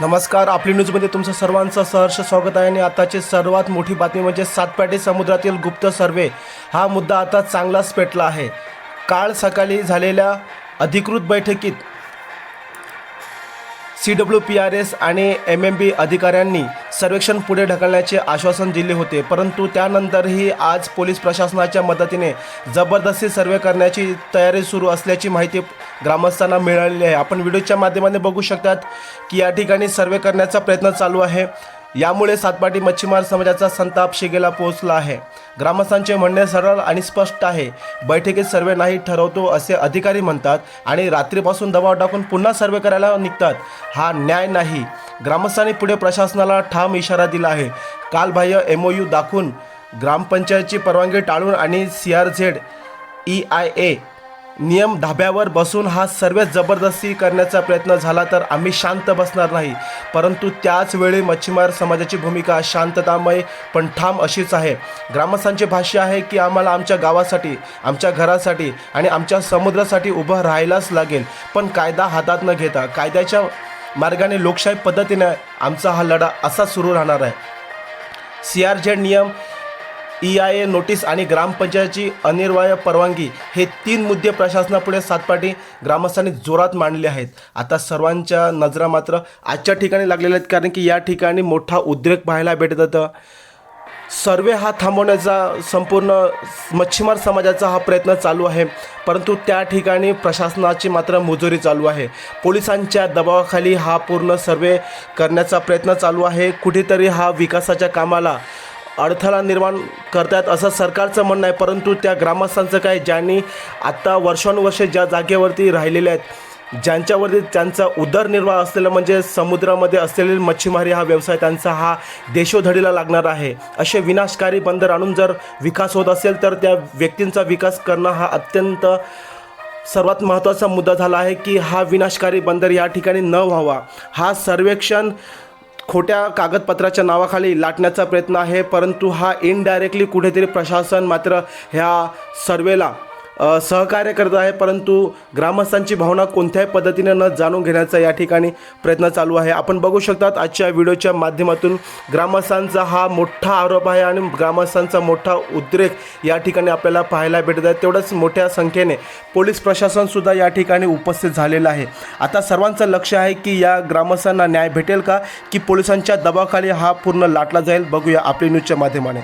नमस्कार आपली न्यूजमध्ये तुमचं सर्वांचं सहर्ष स्वागत आहे आणि आताची सर्वात मोठी बातमी म्हणजे सातपाटी समुद्रातील गुप्त सर्वे. हा मुद्दा आता चांगलाच पेटला आहे. काल सकाळी झालेल्या अधिकृत बैठकीत C W P R S आणि एम एम बी अधिकाऱ्यांनी सर्वेक्षण पुढे ढकलण्याचे आश्वासन दिले होते. परंतु त्यानंतरही आज पोलीस प्रशासनाच्या मदतीने जबरदस्ती सर्वे करण्याची तयारी सुरू असल्याची माहिती ग्रामस्थांना मिळालेली आहे. आपण व्हिडिओच्या माध्यमाने बघू शकतात की या ठिकाणी सर्वे करण्याचा प्रयत्न चालू आहे. यामुळे सातपाटी मच्छीमार समाजाचा संताप शिगेला पोहोचला आहे. ग्रामस्थांचे म्हणणे सरळ आणि स्पष्ट आहे. बैठकीत सर्वे नाही ठरवतो असे अधिकारी म्हणतात आणि रात्रीपासून दबाव टाकून पुन्हा सर्वे करायला निघतात. हा न्याय नाही. ग्रामस्थांनी पुढे प्रशासनाला ठाम इशारा दिला आहे. कालबाह्य एम ओ यू दाखवून ग्रामपंचायतची परवानगी टाळून आणि C R Z E I A नियम धाब्यावर बसून हा सर्व जबरदस्ती करण्याचा प्रयत्न झाला तर आम्ही शांत बसणार नाही. परंतु त्याच वेळी मच्छीमार समाजाची भूमिका शांततामय पण ठाम अशीच आहे. ग्रामस्थांचे भाष्य आहे की आम्हाला आमच्या गावासाठी आमच्या घरासाठी आणि आमच्या समुद्रासाठी उभं राहायलाच लागेल. पण कायदा हातात न घेता कायद्याच्या मार्गाने लोकशाही पद्धतीने आमचा हा लढा असा सुरू राहणार आहे. सी आर झेड नियम ई आय ए नोटीस आणि ग्रामपंचायतची अनिर्वाय परवानगी हे तीन मुद्दे प्रशासनापुढे सातपाटी ग्रामस्थांनी जोरात मांडले आहेत. आता सर्वांच्या नजरा मात्र आजच्या ठिकाणी लागलेल्या आहेत कारण की या ठिकाणी मोठा उद्रेक पाहायला भेटत होतं. सर्वे हा थांबवण्याचा संपूर्ण मच्छीमार समाजाचा हा प्रयत्न चालू आहे परंतु त्या ठिकाणी प्रशासनाची मात्र मुजोरी चालू आहे. पोलिसांच्या दबावाखाली हा पूर्ण सर्वे करण्याचा प्रयत्न चालू आहे. कुठेतरी हा विकासाच्या कामाला अडथळा निर्माण करतात असं सरकारचं म्हणणं आहे परंतु त्या ग्रामस्थांचं काय ज्यांनी आत्ता वर्षानुवर्षे ज्या जागेवरती राहिलेले आहेत ज्यांच्यावरती त्यांचा उदरनिर्वाह असलेला म्हणजे समुद्रामध्ये असलेले मच्छीमारी हा व्यवसाय त्यांचा हा देशोधडीला लागणार आहे. असे विनाशकारी बंदर आणून जर विकास होत असेल तर त्या व्यक्तींचा विकास करणं हा अत्यंत सर्वात महत्त्वाचा मुद्दा झाला आहे की हा विनाशकारी बंदर या ठिकाणी न व्हावा. हा सर्वेक्षण खोट्या कागदपत्राच्या नावाखाली लाटण्याचा प्रयत्न आहे परंतु हा इनडायरेक्टली कुठेतरी प्रशासन मात्र ह्या सर्वेला सहकार्य करत आहे परंतु ग्रामस्थांची भावना कोणत्याही पद्धतीने न जाणून घेण्याचा या ठिकाणी प्रयत्न चालू आहे. आपण बघू शकतात आजच्या व्हिडिओच्या माध्यमातून ग्रामस्थांचा हा मोठा आरोप आहे आणि ग्रामस्थांचा मोठा उद्रेक या ठिकाणी आपल्याला पाहायला भेटत आहे. तेवढंच मोठ्या संख्येने पोलीस प्रशासनसुद्धा या ठिकाणी उपस्थित झालेलं आहे. आता सर्वांचं लक्ष आहे की या ग्रामस्थांना न्याय भेटेल का की पोलिसांच्या दबाखाली हा पूर्ण लाटला जाईल? बघूया आपली न्यूजच्या माध्यमाने.